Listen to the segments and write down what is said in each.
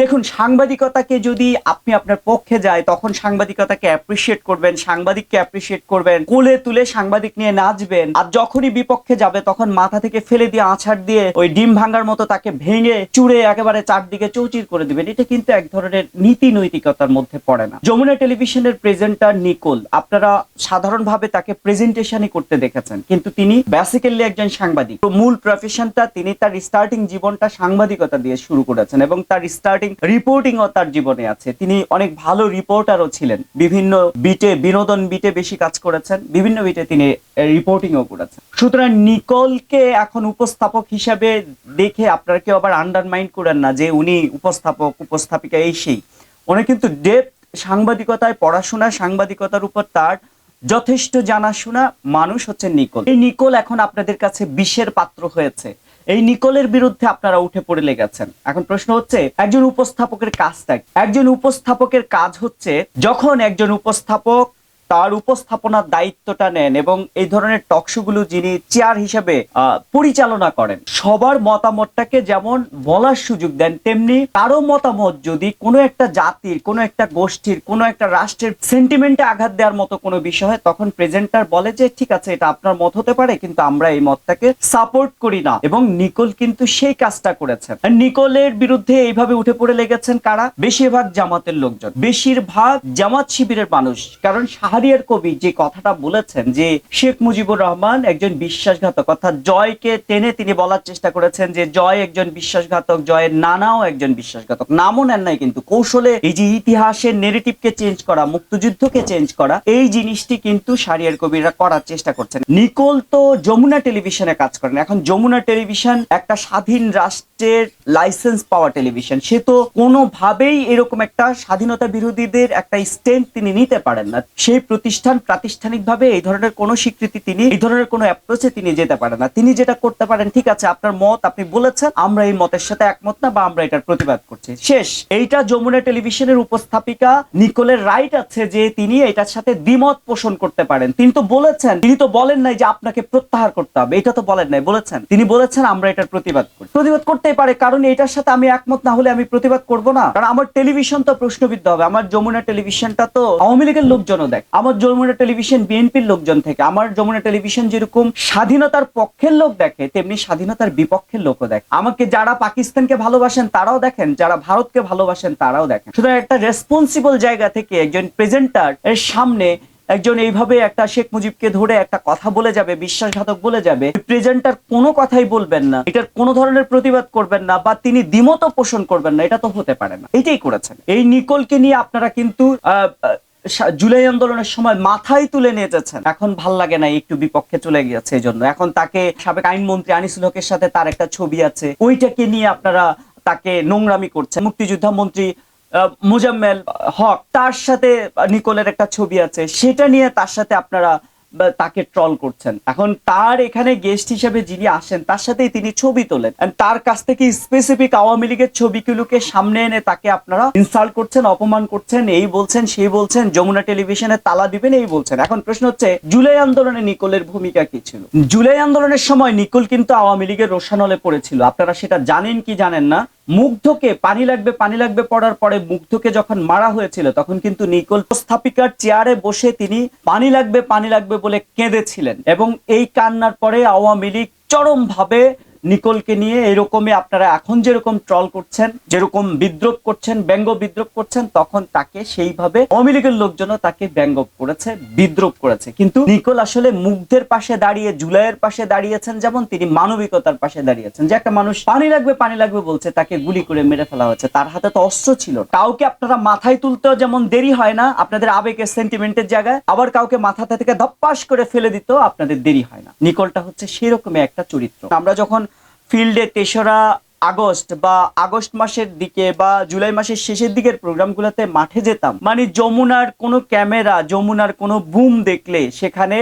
দেখুন, সাংবাদিকতাকে যদি আপনি আপনার পক্ষে যায়, তখন সাংবাদিকতাকে অ্যাপ্রিসিয়েট করবেন, সাংবাদিককে অ্যাপ্রিসিয়েট করবেন, কোলে তুলে সাংবাদিক নিয়ে নাচবেন, আর যখনই বিপক্ষে যাবে, তখন মাথা থেকে ফেলে দিয়ে আছাড় দিয়ে ওই ডিম ভাঙার মতো তাকে ভেঙে চুড়ে একেবারে চারদিকে চৌচির করে দিবেন। এটা কিন্তু এক ধরনের নীতি নৈতিকতার মধ্যে পড়ে না। যমুনা টেলিভিশনের প্রেজেন্টার নিকোল, আপনারা সাধারণভাবে তাকে প্রেজেন্টেশনই করতে দেখেছেন, কিন্তু তিনি বেসিক্যালি একজন সাংবাদিক। মূল প্রফেশনটা তিনি তার স্টার্টিং জীবনটা সাংবাদিকতা দিয়ে শুরু করেছেন এবং তার স্টার্টিং রিপোর্টিংও তার জীবনে আছে। তিনি অনেক ভালো রিপোর্টারও ছিলেন। বিভিন্ন বিটে বিনোদন বিটে বেশি কাজ করেছেন। বিভিন্ন বিটে তিনি রিপোর্টিংও করেছেন। সুতরাং নিকোলকে এখন উপস্থাপক হিসাবে দেখে আপনারা কেউ আবার আন্ডারমাইন্ড করেন না যে উনি উপস্থাপক, উপস্থাপিকা এই সেই। উনি কিন্তু ডেপথ সাংবাদিকতায়, পড়াশোনা সাংবাদিকতার উপর তার যথেষ্ট জানাশোনা মানুষ হচ্ছে নিকোল। এই নিকোল এখন আপনাদের কাছে বিষের পাত্র হয়েছে। এই নিকোলের বিরুদ্ধে আপনারা উঠে পড়ে লেগেছেন এখন প্রশ্ন হচ্ছে, একজন উপস্থাপকের কাজটা? একজন উপস্থাপকের কাজ হচ্ছে যখন একজন উপস্থাপক তার উপস্থাপনার দায়িত্বটা নেন এবং এই ধরনের টকশোগুলো যিনি চেয়ার হিসেবে পরিচালনা করেন। সবার মতামতটাকে যেমন বলার সুযোগ দেন, তেমনি কারও মতামত যদি কোনো একটা জাতির, কোনো একটা গোষ্ঠীর, কোনো একটা রাষ্ট্রের সেন্টিমেন্টে আঘাত দেওয়ার মতো কোনো বিষয় তখন প্রেজেন্টার বলে যে, ঠিক আছে, এটা আপনার মত হতে পারে, কিন্তু আমরা এই মতটাকে সাপোর্ট করি না। এবং নিকোল কিন্তু সেই কাজটা করেছেন। নিকোলের বিরুদ্ধে এইভাবে উঠে পড়ে লেগেছেন কারা? বেশিরভাগ জামাতের লোকজন। বেশিরভাগ জামাত শিবিরের মানুষ। কারণ শাহরিয়ার কবি যে কথাটা বলেছেন যে, শেখ মুজিবুর রহমান একজন বিশ্বাসঘাতক, অর্থাৎ জয়কে টেনে তিনি বলার চেষ্টা করেছেন যে, জয় একজন বিশ্বাসঘাতক, জয়ের নানাও একজন বিশ্বাসঘাতক। নামও নেন নাই কিন্তু, কৌশলে এই যে ইতিহাসের নেগেটিভকে চেঞ্জ করা, মুক্তিযুদ্ধকে চেঞ্জ করা, এই জিনিসটি কিন্তু শাহরিয়ার কবিরা করার চেষ্টা করছেন। নিকোল তো যমুনা টেলিভিশনে কাজ করেন। এখন যমুনা টেলিভিশন একটা স্বাধীন রাষ্ট্রের লাইসেন্স পাওয়া টেলিভিশন। সে তো কোনোভাবেই এরকম একটা স্বাধীনতা বিরোধীদের একটা স্ট্যান্ড তিনি নিতে পারেন না। সেই প্রতিষ্ঠান প্রাতিষ্ঠানিকভাবে এই ধরনের কোনো স্বীকৃতি তিনি, এই ধরনের কোনো অ্যাপ্রোচে তিনি যেতে পারেন না। তিনি যেটা করতে পারেন, ঠিক আছে, আপনার মত আপনি বলেছেন, আমরা এই মতের সাথে একমত না বা আমরা এটার প্রতিবাদ করছি। শেষ, এইটা যমুনা টেলিভিশনের উপস্থাপিকা নিকোলের রাইট আছে যে তিনি এটার সাথে দ্বিমত পোষণ করতে পারেন। তিনি তো বলেছেন, তিনি তো বলেন নাই যে আপনাকে প্রত্যাহার করতে হবে। এটা তো বলেন নাই, বলেছেন। তিনি বলেছেন, আমরা এটার প্রতিবাদ করি। প্রতিবাদ করতেই পারে, কারণ এটার সাথে আমি একমত, না হলে আমি প্রতিবাদ করব না। কারণ আমার টেলিভিশন তো প্রশ্নবিদ্ধ হবে, আমার যমুনা টেলিভিশনটা তো আওয়ামী লীগের লোকজনও দেখ। আমার যমুনা টেলিভিশন বিএনপির লোকজন থেকে, আমার যমুনা টেলিভিশন যেরকম স্বাধীনতার পক্ষের লোক দেখে, তেমনি স্বাধীনতার বিপক্ষের লোকও দেখে। আমাকে যারা পাকিস্তানকে ভালোবাসেন তারাও দেখেন, যারা ভারতকে ভালোবাসেন তারাও দেখেন। সুতরাং একটা রেসপন্সিবল জায়গা থেকে একজন প্রেজেন্টার এর সামনে একজন এইভাবে একটা শেখ মুজিবকে ধরে একটা কথা বলে যাবে, বিশ্বাসঘাতক বলে যাবে প্রেজেন্টার কোনো কথাই বলবেন না, এটার কোনো ধরনের প্রতিবাদ করবেন না বা তিনি দ্বিমত পোষণ করবেন না, এটা তো হতে পারে না। এটাই করেছেন। এই নিকোলকে নিয়ে আপনারা কিন্তু জুলাই আন্দোলনের সময় মাথায় তুলে নিয়ে যাচ্ছেন এখন ভালো লাগে না, একটু বিপক্ষে চলে গিয়েছে এই জন্য। এখন তাকে সাবেক আইনমন্ত্রী আনিসুল হকের সাথে তার একটা ছবি আছে। ওইটাকে নিয়ে আপনারা তাকে নোংরামি করছেন। মুক্তিযোদ্ধা মন্ত্রী মোজাম্মেল হক, তার সাথে নিকোলের একটা ছবি আছে। সেটা নিয়ে তার সাথে আপনারা তাকে ট্রল করছেন। এখন তার এখানে গেস্ট হিসেবে যিনি আসেন, তার সাথেই তিনি ছবি তোলেন। তার কাছ থেকে স্পেসিফিক আওয়ামী লীগের ছবিগুলোকে সামনে এনে তাকে আপনারা ইনসাল্ট করছেন, অপমান করছেন, এই বলছেন সেই বলছেন, যমুনা টেলিভিশনে তালা দিবেন, এই বলছেন। এখন প্রশ্ন হচ্ছে, জুলাই আন্দোলনে নিকোলের ভূমিকা কি ছিল? জুলাই আন্দোলনের সময় নিকোল কিন্তু আওয়ামী লীগের রোশানলে পড়েছিল। আপনারা সেটা জানেন কি জানেন না? মুগ্ধকে, পানি লাগবে পানি লাগবে পড়ার পরে মুগ্ধকে যখন মারা হয়েছিল, তখন কিন্তু নিকোল স্থাপিকার চেয়ারে বসে তিনি পানি লাগবে পানি লাগবে বলে কেঁদেছিলেন এবং এই কান্নার পরে আওয়ামী লীগ চরম ভাবে নিকোলকে নিয়ে এরকমই আপনারা এখন যেরকম ট্রল করছেন, যেরকম বিদ্রোপ করছেন, ব্যঙ্গ বিদ্রোপ করছেন, তখন তাকে সেইভাবে আওয়ামী লীগের লোকজনও তাকে ব্যঙ্গ করেছে, বিদ্রোপ করেছে। কিন্তু নিকোল আসলে মুগ্ধের পাশে দাঁড়িয়ে, জুলাইয়ের পাশে দাঁড়িয়েছেন যেমন তিনি মানবিকতার পাশে দাঁড়িয়েছেন। যে একটা মানুষ পানি লাগবে পানি লাগবে বলছে, তাকে গুলি করে মেরে ফেলা হয়েছে। তার হাতে তো অস্ত্র ছিল। কাউকে আপনারা মাথায় তুলতেও যেমন দেরি হয় না, আপনাদের আবেগের সেন্টিমেন্টের জায়গায়, আবার কাউকে মাথাতে থেকে ধপ্পাস করে ফেলে দিতেও আপনাদের দেরি হয় না। নিকোলটা হচ্ছে সেরকমই একটা চরিত্র। আমরা যখন ফিল্ডে তেসরা আগস্ট বা আগস্ট মাসের দিকে বা জুলাই মাসের শেষের দিকের প্রোগ্রামগুলোতে মাঠে যেতাম। মানে যমুনার কোনো ক্যামেরা যমুনার কোনো বুম দেখলে সেখানে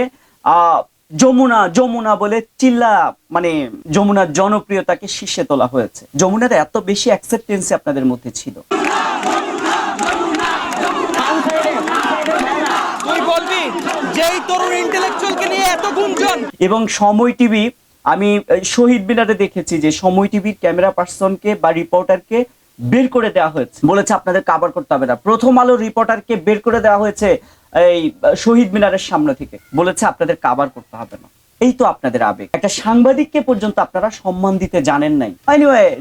যমুনা যমুনা বলে চিল্লা মানে যমুনার জনপ্রিয়তাকে শীর্ষে তোলা হয়েছে। যমুনার এত বেশি অ্যাকসেপ্টেন্সি আপনাদের মধ্যে ছিল। এবং সময় টিভি আমি শহীদ মিনারে দেখেছি যে সময় টিভির ক্যামেরা পার্সনকে বা রিপোর্টারকে বের করে দেওয়া হয়েছে। বলেছে আপনাদের কাভার করতে হবে না। প্রথম আলো রিপোর্টারকে বের করে দেওয়া হয়েছে এই শহীদ মিনারের সামনে থেকে। বলেছে আপনাদের কাবার করতে হবে না। এই তো আপনাদের আবেগ। একটা সাংবাদিককে পর্যন্ত আপনারা সম্মান দিতে জানেন নাই।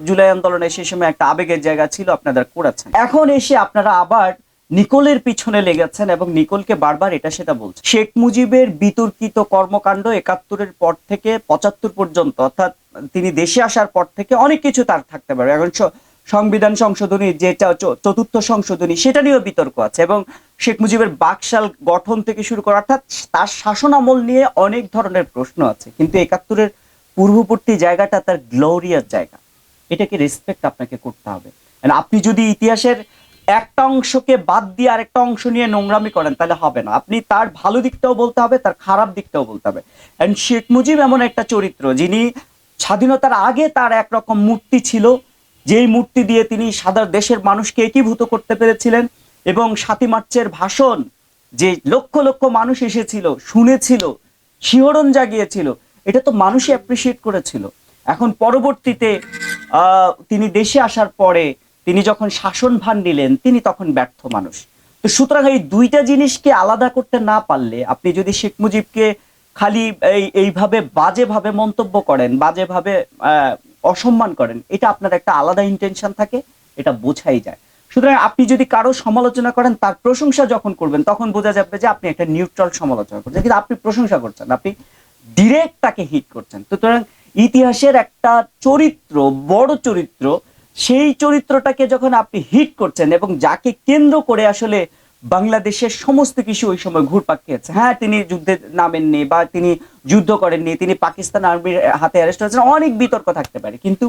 জুলাই আন্দোলনে সেই সময় একটা আবেগের জায়গা ছিল আপনাদের করেছেন। এখন এসে আপনারা আবার নিকোলের পিছনে লেগেছেন এবং নিকোলকে বারবার এটা সেটা বলছে। শেখ মুজিবের বিতর্কিত কর্মকাণ্ড একাত্তরের পর থেকে পঁচাত্তর পর্যন্ত, অর্থাৎ তিনি দেশে আসার পর থেকে অনেক কিছু তার থাকতে পারে। এখন সংবিধান সংশোধনী যেটা চতুর্থ সংশোধনী, সেটা নিয়েও বিতর্ক আছে এবং শেখ মুজিবের বাকশাল গঠন থেকে শুরু করা, অর্থাৎ তার শাসনামল নিয়ে অনেক ধরনের প্রশ্ন আছে। কিন্তু একাত্তরের পূর্ববর্তী জায়গাটা তার গ্লোরিয়ার জায়গা। এটাকে রেসপেক্ট আপনাকে করতে হবে। আপনি যদি ইতিহাসের একটা অংশকে বাদ দিয়ে আরেকটা অংশ নিয়ে নোংরামি করেন, তাহলে হবে না। আপনি তার ভালো দিকটাও বলতে হবে, তার খারাপ দিকটাও বলতে হবে। অ্যান্ড শেখ মুজিব এমন একটা চরিত্র, যিনি স্বাধীনতার আগে তার একরকম মূর্তি ছিল, যেই মূর্তি দিয়ে তিনি সাদা দেশের মানুষকে একীভূত করতে পেরেছিলেন এবং সাতই মার্চের ভাষণ, যে লক্ষ লক্ষ মানুষ এসেছিল, শুনেছিল, শিহরণ জাগিয়েছিল, এটা তো মানুষই অ্যাপ্রিসিয়েট করেছিল। এখন পরবর্তীতে তিনি দেশে আসার পরে তিনি যখন শাসন ভার নিলেন, তিনি তখন ব্যর্থ মানুষ। তো সুতরাং এই দুইটা জিনিসকে আলাদা করতে না পারলে, আপনি যদি শেখ মুজিবকে খালি এই, এইভাবে বাজেভাবে মন্তব্য করেন, বাজেভাবে অসম্মান করেন, এটা আপনার একটা আলাদা ইন্টেনশন থাকে, এটা বোঝাই যায়। সুতরাং আপনি যদি কারও সমালোচনা করেন, তার প্রশংসা যখন করবেন, তখন বোঝা যাবে যে আপনি একটা নিউট্রাল সমালোচনা করছেন। কিন্তু আপনি প্রশংসা করছেন আপনি ডিরেক্ট তাকে হিট করছেন। সুতরাং ইতিহাসের একটা চরিত্র, বড় চরিত্র সেই চরিত্রটাকে যখন আপনি হিট করছেন এবং যাকে কেন্দ্র করে আসলে বাংলাদেশের সমস্ত কিছু ওই সময় ঘুরপাক খেয়েছে। হ্যাঁ তিনি যুদ্ধে নামেননি বা তিনি যুদ্ধ করেননি, তিনি পাকিস্তান আর্মির হাতে অ্যারেস্ট হয়েছেন, অনেক বিতর্ক থাকতে পারে। কিন্তু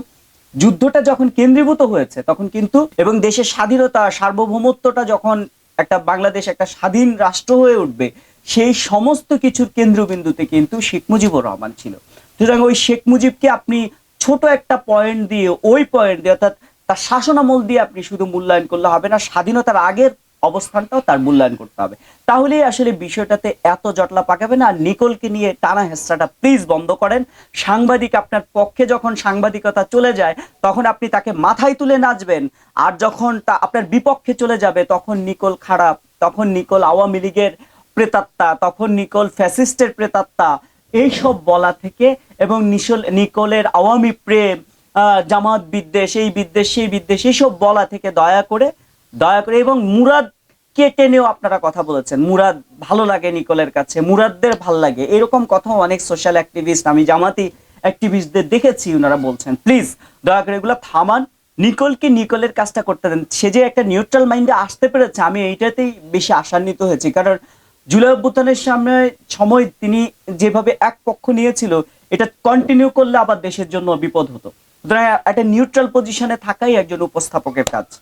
যুদ্ধটা যখন কেন্দ্রীভূত হয়েছে, তখন কিন্তু এবং দেশের স্বাধীনতা, সার্বভৌমত্বটা যখন একটা বাংলাদেশ একটা স্বাধীন রাষ্ট্র হয়ে উঠবে, সেই সমস্ত কিছুর কেন্দ্রবিন্দুতে কিন্তু শেখ মুজিবুর রহমান ছিল। সুতরাং ওই শেখ মুজিবকে আপনি ছোট একটা পয়েন্ট দিয়ে, ওই পয়েন্ট দিয়ে, অর্থাৎ তার শাসনামল দিয়ে আপনি শুধু মূল্যায়ন করলে হবে না, স্বাধীনতার আগের অবস্থানটাও তার মূল্যায়ন করতে হবে। তাহলেই আসলে বিষয়টাতে এত জটলা পাকাবে না। নিকোলকে নিয়ে টানা হেসরাটা প্লিজ বন্ধ করেন। সাংবাদিক আপনার পক্ষে যখন সাংবাদিকতা চলে যায়, তখন আপনি তাকে মাথায় তুলে নাচবেন। আর যখন তা আপনার বিপক্ষে চলে যাবে, তখন নিকোল খারাপ, তখন নিকোল আওয়ামী লীগের প্রেতাত্মা, তখন নিকোল ফ্যাসিস্টের প্রেতাত্মা এইসব বলা থেকে এবং নিশল, নিকোলের আওয়ামী প্রেম জামাত বিদ্বেষ, এই বিদ্বেষ, সেই বিদ্বেষ, এইসব বলা থেকে দয়া করে দয়া করে এবং মুরাদ কে টেনেও আপনারা কথা বলেছেন। মুরাদ ভালো লাগে নিকোলের কাছে, মুরাদদের ভালো লাগে। এরকম কথাও অনেক সোশ্যাল অ্যাক্টিভিস্ট, আমি জামাতি অ্যাক্টিভিস্টদের দেখেছি ওনারা বলছেন। প্লিজ, দয়া করে এগুলো থামান। নিকোলকে নিকোলের কাজটা করতে দেন। সে যে একটা নিউট্রাল মাইন্ডে আসতে পেরেছে, আমি এইটাতেই বেশি আশান্বিত হয়েছি। কারণ জুলাই অভ্যুত্থানের সামনে সময় তিনি যেভাবে এক পক্ষ নিয়েছিল, এটা কন্টিনিউ করলে আবার দেশের জন্য বিপদ হতো। সুতরাং একটা নিউট্রাল পজিশনে থাকাই একজন উপস্থাপকের কাজ।